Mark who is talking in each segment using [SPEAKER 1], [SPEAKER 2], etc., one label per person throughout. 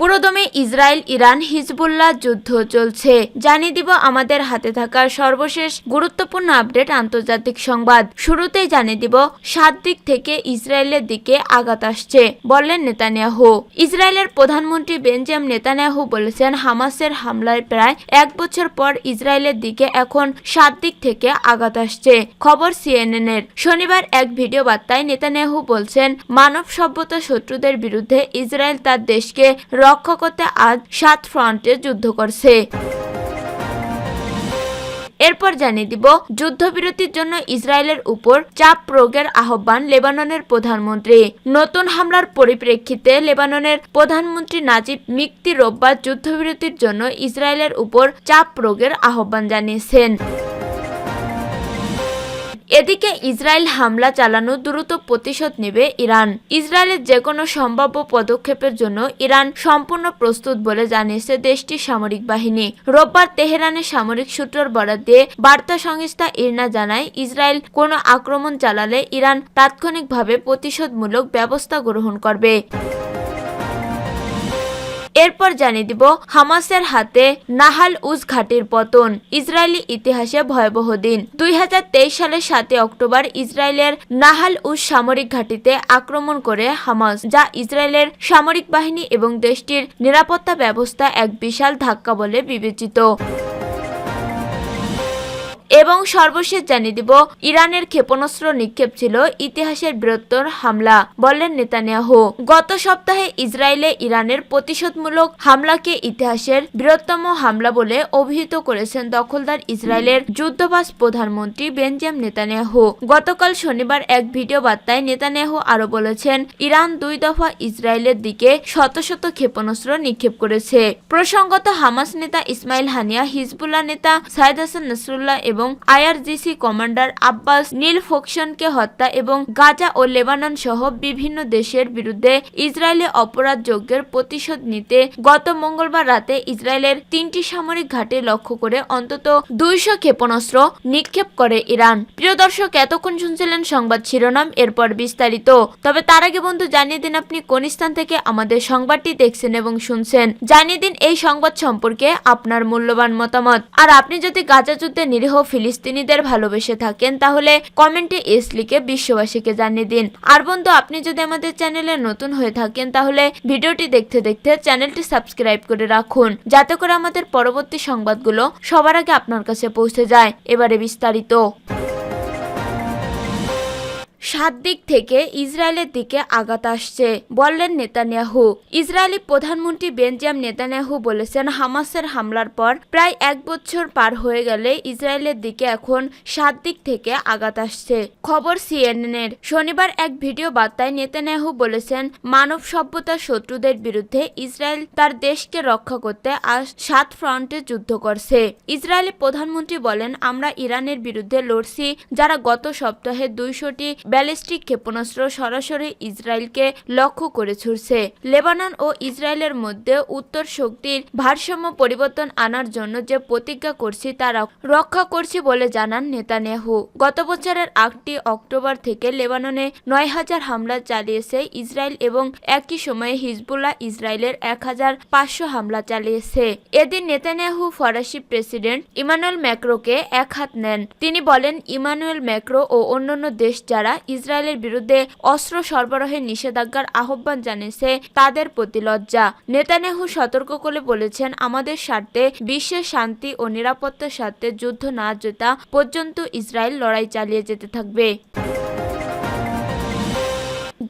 [SPEAKER 1] পুরোদমে Israel, Iran, Hezbollah যুদ্ধ চলছে। জানিয়ে দিব আমাদের হাতে থাকা সর্বশেষ গুরুত্বপূর্ণ আপডেট আন্তর্জাতিক সংবাদ। শুরুতেই জানিয়ে দিব, সাত দিক থেকে ইসরায়েলের দিকে আঘাত আসছে, বললেন নেতানিয়াহু। ইসরায়েলের প্রধানমন্ত্রী বেঞ্জাম নেতানিয়াহু বলেছেন, হামাসের হামলার প্রায় এক বছর পর ইসরায়েলের দিকে এখন সাত দিক থেকে আঘাত আসছে, খবর সিএনএন এর শনিবার এক ভিডিও বার্তায় নেতানিয়াহু বলছেন, মানব সভ্যতা শত্রুদের বিরুদ্ধে ইসরায়েল তার দেশকে রক্ষা করতে আজ সাত ফ্রন্টে যুদ্ধ করছে। এরপর জানিয়ে দিব, যুদ্ধবিরতির জন্য ইসরায়েলের উপর চাপ প্রয়োগের আহ্বান লেবাননের প্রধানমন্ত্রী। নতুন হামলার পরিপ্রেক্ষিতে লেবাননের প্রধানমন্ত্রী নাজিব মিক্তি রোববার যুদ্ধবিরতির জন্য ইসরায়েলের উপর চাপ প্রয়োগের আহ্বান জানিয়েছেন। এদিকে ইসরায়েল হামলা চালানো দ্রুত প্রতিশোধ নেবে ইরান। ইসরায়েলের যে কোনো সম্ভাব্য পদক্ষেপের জন্য ইরান সম্পূর্ণ প্রস্তুত বলে জানিয়েছে দেশটির সামরিক বাহিনী। রোববার তেহরানের সামরিক সূত্রের বরাদ দিয়ে বার্তা সংস্থা ইরনা জানায়, ইসরায়েল কোনো আক্রমণ চালালে ইরান তাৎক্ষণিকভাবে প্রতিশোধমূলক ব্যবস্থা গ্রহণ করবে। এরপর জানিয়ে দিব হামাসের হাতে নাহাল উজ ঘাটির পতন, ইসরায়েলি ইতিহাসে ভয়াবহ দিন। দুই হাজার তেইশ সালের সাতই অক্টোবর ইসরায়েলের নাহাল উজ সামরিক ঘাটিতে আক্রমণ করে হামাস, যা ইসরায়েলের সামরিক বাহিনী এবং দেশটির নিরাপত্তা ব্যবস্থা এক বিশাল ধাক্কা বলে বিবেচিত। এবং সর্বশেষ জানিয়ে দিব, ইরানের ক্ষেপণাস্ত্র নিক্ষেপ ছিল ইতিহাসের বৃহত্তর হামলা বললেন নেতানিয়াহু। গত সপ্তাহে ইসরায়েলে ইরানের প্রতিশোধমূলক হামলাকে ইতিহাসের বৃহত্তম হামলা বলে অভিহিত করেছেন দখলদার ইসরায়েলের যুদ্ধবাস প্রধানমন্ত্রী বেঞ্জাম নেতানিয়াহু। গতকাল শনিবার এক ভিডিও বার্তায় নেতানিয়াহু আরও বলেছেন, ইরান দুই দফা ইসরায়েলের দিকে শত শত ক্ষেপণাস্ত্র নিক্ষেপ করেছে। প্রসঙ্গত হামাস নেতা ইসমাইল হানিয়া, হিজবুল্লাহ নেতা সাইদ হাসান নসরুল্লাহ এবং আইআরজিসি কমান্ডার আব্বাস নীল ফোকশনকে হত্যা এবং গাজা ও লেবানন সহ বিভিন্ন দেশের বিরুদ্ধে ইসরায়েলে অপরাধ যজ্ঞের প্রতিশোধ নিতে গত মঙ্গলবার রাতে ইসরায়েলের তিনটি সামরিক ঘাটে লক্ষ্য করে অন্তত দুইশো ক্ষেপণাস্ত্র নিক্ষেপ করে ইরান। প্রিয় দর্শক, এতক্ষণ শুনছিলেন সংবাদ শিরোনাম, এরপর বিস্তারিত। তবে তার আগে বন্ধু, জানিয়ে দিন আপনি কোন স্থান থেকে আমাদের সংবাদটি দেখছেন এবং শুনছেন। জানিয়ে দিন এই সংবাদ সম্পর্কে আপনার মূল্যবান মতামত। আর আপনি যদি গাজা যুদ্ধে নিরীহ ফিলিস্তিনিদের ভালোবেসে থাকেন, তাহলে কমেন্টে এস লিখে বিশ্ববাসীকে জানিয়ে দিন। আর বন্ধু, আপনি যদি আমাদের চ্যানেলে নতুন হয়ে থাকেন, তাহলে ভিডিওটি দেখতে দেখতে চ্যানেলটি সাবস্ক্রাইব করে রাখুন, যাতে করে আমাদের পরবর্তী সংবাদগুলো সবার আগে আপনার কাছে পৌঁছে যায়। এবারে বিস্তারিত। সাত দিক থেকে ইসরায়েলের দিকে আঘাত আসছে। বললেন নেতানিয়াহু। ইসরায়েলি প্রধানমন্ত্রী বেঞ্জাম নেতানিয়াহু বলেছেন, হামাসের হামলার পর প্রায় এক বছর পার হয়ে গেলে ইসরায়েলের দিকে এখন সাত দিক থেকে আঘাত আসছে। খবর সিএনএন এর শনিবার এক ভিডিও বার্তায় নেতানিয়াহু বলেছেন, মানব সভ্যতার শত্রুদের বিরুদ্ধে ইসরায়েল তার দেশকে রক্ষা করতে আজ সাত ফ্রন্টে যুদ্ধ করছে। ইসরায়েলি প্রধানমন্ত্রী বলেন, আমরা ইরানের বিরুদ্ধে লড়ছি, যারা গত সপ্তাহে দুইশোটি ব্যালিস্টিক ক্ষেপণাস্ত্র সরাসরি ইসরায়েলকে লক্ষ্য করে ছুড়ছে। লেবানন ও ইসরায়েলের মধ্যে উত্তর শক্তির ভারসাম্য পরিবর্তন আনার জন্য যে প্রতিজ্ঞা করছি তা র- রক্ষা করছি বলে জানান নেতানিয়াহু গত বছরের আটটি অক্টোবর থেকে লেবাননে নয় হাজার হামলা চালিয়েছে ইসরায়েল এবং একই সময়ে হিজবুল্লাহ ইসরায়েলের এক হাজার পাঁচশো হামলা চালিয়েছে। এদিন নেতানিয়াহু ফরাসি প্রেসিডেন্ট ইমানুয়েল ম্যাক্রোকে এক হাত নেন। তিনি বলেন, ইমানুয়েল ম্যাক্রো ও অন্যান্য দেশ যারা ইসরায়েলের বিরুদ্ধে অস্ত্র সরবরাহের নিষেধাজ্ঞার আহ্বান জানিয়েছে তাদের প্রতি লজ্জা। নেতানেহু সতর্ক করে বলেছেন, আমাদের স্বার্থে বিশ্বের শান্তি ও নিরাপত্তার স্বার্থে যুদ্ধ না জেতা পর্যন্ত ইসরায়েল লড়াই চালিয়ে যেতে থাকবে।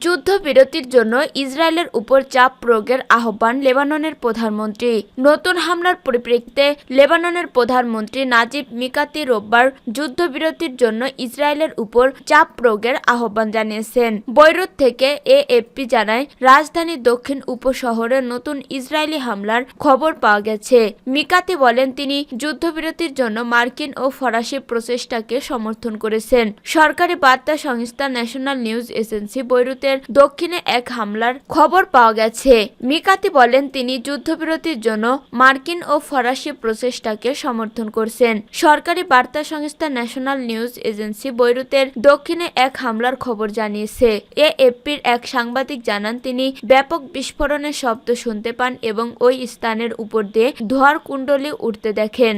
[SPEAKER 1] যুদ্ধবিরতির জন্য ইসরায়েলের উপর চাপ প্রয়োগের আহ্বান লেবাননের প্রধানমন্ত্রী। নতুন হামলার পরিপ্রেক্ষিতে লেবাননের প্রধানমন্ত্রী নাজিব মিকাতি রোববার যুদ্ধবিরতির জন্য ইসরায়েলের উপর চাপ প্রয়োগের আহ্বান জানিয়েছেন। বৈরুত থেকে এএফপি জানায় রাজধানীর দক্ষিণ উপশহরে নতুন ইসরায়েলি হামলার খবর পাওয়া গেছে। মিকাতি বলেন, তিনি যুদ্ধবিরতির জন্য মার্কিন ও ফরাসি প্রচেষ্টাকে সমর্থন করেছেন। সরকারি বার্তা সংস্থা ন্যাশনাল নিউজ এজেন্সি বৈরুতে বৈরুতের দক্ষিণে এক হামলার খবর পাওয়া গেছে। মিকাতি বলেন, তিনি যুদ্ধবিরতির জন্য মার্কিন ও ফরাসি প্রচেষ্টাকে সমর্থন করছেন। সরকারি বার্তা সংস্থা ন্যাশনাল নিউজ এজেন্সি বৈরুতের দক্ষিণে এক হামলার খবর জানিয়েছে। এএফপির এক সাংবাদিক জানান, তিনি ব্যাপক বিস্ফোরণের শব্দ শুনতে পান এবং ওই স্থানের উপর দিয়ে ধোয়ার কুণ্ডলি উঠতে দেখেন।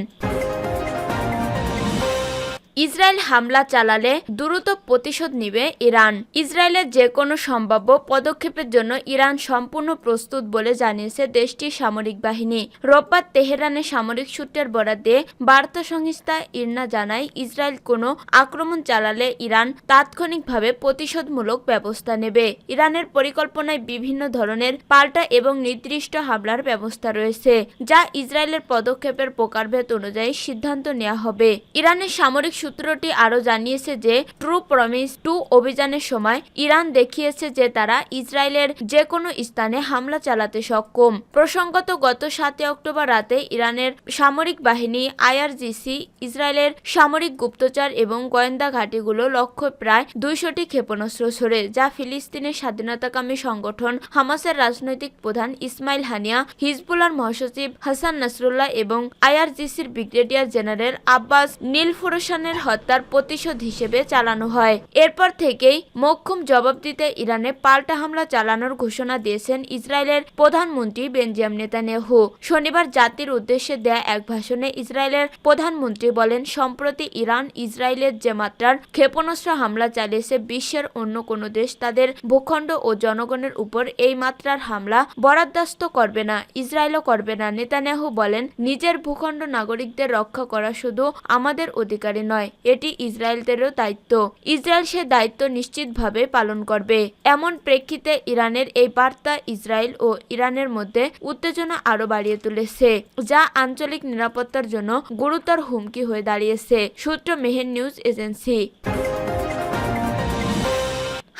[SPEAKER 1] ইসরায়েল হামলা চালালে দ্রুত প্রতিশোধ নিবে ইরান। ইসরায়েলের যে কোনো সম্ভাব্য পদক্ষেপের জন্য ইরান সম্পূর্ণ প্রস্তুত বলে জানিয়েছে দেশটির সামরিক বাহিনী। রোববার তেহরানে সামরিক সূত্রের বরাদ্দে বার্তা সংস্থা ইরনা জানায়, ইসরায়েল কোনো আক্রমণ চালালে ইরান তাৎক্ষণিকভাবে প্রতিশোধমূলক ব্যবস্থা নেবে। ইরানের পরিকল্পনায় বিভিন্ন ধরনের পাল্টা এবং নির্দিষ্ট হামলার ব্যবস্থা রয়েছে, যা ইসরায়েলের পদক্ষেপের প্রকারভেদ অনুযায়ী সিদ্ধান্ত নেওয়া হবে। ইরানের সামরিক সূত্রটি আরও জানিয়েছে যে, ট্রু প্রমিস টু অভিযানের সময় ইরান দেখিয়েছে যে তারা ইসরায়েলের যে কোনো স্থানে হামলা চালাতে সক্ষম। প্রসঙ্গত, গত সাতই অক্টোবর রাতে ইরানের সামরিক বাহিনী আইআরজিসি, ইসরায়েলের সামরিক গুপ্তচর এবং গোয়েন্দা ঘাঁটিগুলো লক্ষ্য প্রায় দুইশোটি ক্ষেপণাস্ত্র ছড়ে, যা ফিলিস্তিনের স্বাধীনতাকামী সংগঠন হামাসের রাজনৈতিক প্রধান ইসমাইল হানিয়া, হিজবুলার মহাসচিব হাসান নাসরুল্লাহ এবং আইআরজিসির ব্রিগেডিয়ার জেনারেল আব্বাস নীল ফুরসানের হত্যার প্রতিশোধ হিসেবে চালানো হয়। এরপর থেকেই মক্ষম জবাব দিতে ইরানে পাল্টা হামলা চালানোর ঘোষণা দিয়েছেন ইসরায়েলের প্রধানমন্ত্রী বেঞ্জাম নেতানিয়াহু। শনিবার জাতির উদ্দেশ্যে দেয়া এক ভাষণে ইসরায়েলের প্রধানমন্ত্রী বলেন, সম্প্রতি ইরান ইসরায়েলের যে মাত্রার ক্ষেপণাস্ত্র হামলা চালিয়েছে, বিশ্বের অন্য কোনো দেশ তাদের ভূখণ্ড ও জনগণের উপর এই মাত্রার হামলা বরাদ্দস্ত করবে না, ইসরায়েলও করবে না। নেতানিয়াহু বলেন, নিজের ভূখণ্ড নাগরিকদের রক্ষা করা শুধু আমাদের অধিকারী নয় এটি ইসরায়েলদেরও দায়িত্ব। ইসরায়েল সে দায়িত্ব নিশ্চিতভাবে পালন করবে। এমন প্রেক্ষিতে ইরানের এই বার্তা ইসরায়েল ও ইরানের মধ্যে উত্তেজনা আরও বাড়িয়ে তুলেছে, যা আঞ্চলিক নিরাপত্তার জন্য গুরুতর হুমকি হয়ে দাঁড়িয়েছে, সূত্র মেহের নিউজ এজেন্সি।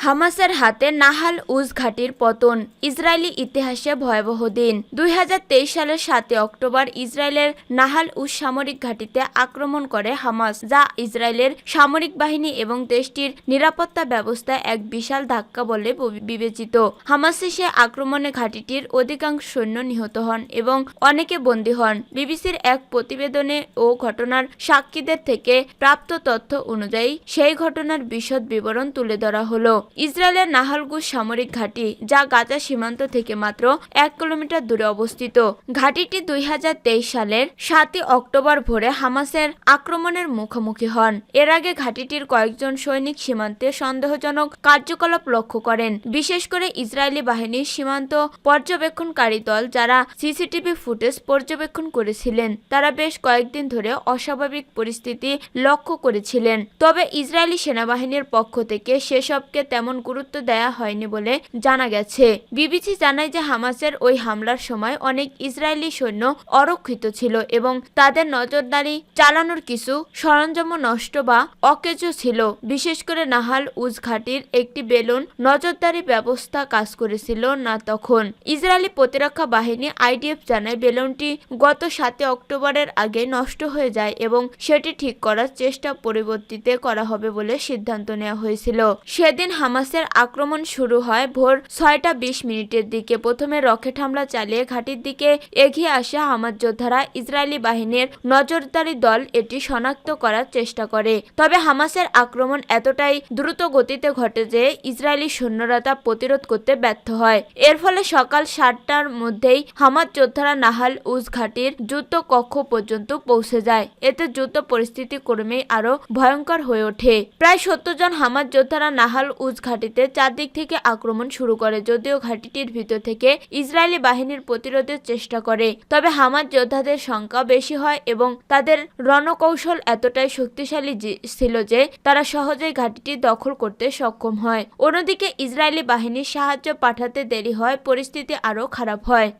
[SPEAKER 1] হামাসের হাতে নাহাল উজ ঘাটির পতন, ইসরায়েলি ইতিহাসে ভয়াবহ দিন। দুই হাজার তেইশ সালের সাতই অক্টোবর ইসরায়েলের নাহাল উজ সামরিক ঘাটিতে আক্রমণ করে হামাস, যা ইসরায়েলের সামরিক বাহিনী এবং দেশটির নিরাপত্তা ব্যবস্থায় এক বিশাল ধাক্কা বলে বিবেচিত। হামাসে সে আক্রমণে ঘাটিটির অধিকাংশ সৈন্য নিহত হন এবং অনেকে বন্দী হন। বিবিসির এক প্রতিবেদনে ও ঘটনার সাক্ষীদের থেকে প্রাপ্ত তথ্য অনুযায়ী সেই ঘটনার বিশদ বিবরণ তুলে ধরা হলো। ইসরায়েলের নাহালগুজ সামরিক ঘাঁটি, যা গাজা সীমান্ত থেকে মাত্র এক কিলোমিটার দূরে অবস্থিত। ঘাঁটিটি দুই হাজার তেইশ সালের সাতই অক্টোবর ভোরে হামাসের আক্রমণের মুখোমুখি হন। এর আগে ঘাঁটিটির কয়েকজন সৈনিক সীমান্তে সন্দেহজনক কার্যকলাপ লক্ষ্য করেন। বিশেষ করে ইসরায়েলি বাহিনীর সীমান্ত পর্যবেক্ষণকারী দল যারা সিসিটিভি ফুটেজ পর্যবেক্ষণ করেছিলেন, তারা বেশ কয়েকদিন ধরে অস্বাভাবিক পরিস্থিতি লক্ষ্য করেছিলেন। তবে ইসরায়েলি সেনাবাহিনীর পক্ষ থেকে সেসবকে তেমন গুরুত্ব দেয়া হয়নি বলে জানা গেছে। বিবিসি জানায় যে হামাসের ওই হামলার সময় অনেক ইসরায়েলি সৈন্য অরক্ষিত ছিল এবং তাদের নজরদারি চালানোর কিছু সরঞ্জামও নষ্ট বা অকেজো ছিল। বিশেষ করে নাহাল উজ ঘাটির একটি বেলুন নজরদারি ব্যবস্থা কাজ করেছিল না তখন। ইসরায়েলি প্রতিরক্ষা বাহিনী আইডিএফ জানায় বেলুনটি গত সাতে অক্টোবরের আগে নষ্ট হয়ে যায় এবং সেটি ঠিক করার চেষ্টা পরিবর্তিতে করা হবে বলে সিদ্ধান্ত নেওয়া হয়েছিল। সেদিন হামাসের আক্রমণ শুরু হয় ভোর ছয়টা বিশ মিনিটের দিকে। প্রথমে রকেট হামলা চালিয়ে ঘাটির দিকে এগিয়ে আসা হামাস যোদ্ধারা। ইসরায়েলি বাহিনীর নজরদারি দল এটি শনাক্ত করার চেষ্টা করে। তবে হামাসের আক্রমণ এতটাই দ্রুত গতিতে ঘটে যে ইসরায়েলি সৈন্যরা তা প্রতিরোধ করতে ব্যর্থ হয়। এর ফলে সকাল সাতটার মধ্যেই হামাস যোদ্ধারা নাহাল উজ ঘাটির যুদ্ধ কক্ষ পর্যন্ত পৌঁছে যায়। এতে যুদ্ধ পরিস্থিতি ক্রমেই আরও ভয়ঙ্কর হয়ে ওঠে। প্রায় সত্তর জন হামাস যোদ্ধারা নাহাল উজ ঘাটিতে চারদিক থেকে আক্রমণ শুরু করে, যদিও ঘাঁটিটির ভিতর থেকে ইসরায়েলি বাহিনীর প্রতিরোধের চেষ্টা করে। তবে হামার যোদ্ধাদের সংখ্যা বেশি হয় এবং তাদের রণকৌশল এতটাই শক্তিশালী ছিল যে, তারা সহজেই ঘাঁটিটি দখল করতে সক্ষম হয়। অন্যদিকে ইসরায়েলি বাহিনীর সাহায্য পাঠাতে দেরি হয়, পরিস্থিতি আরও খারাপ হয়।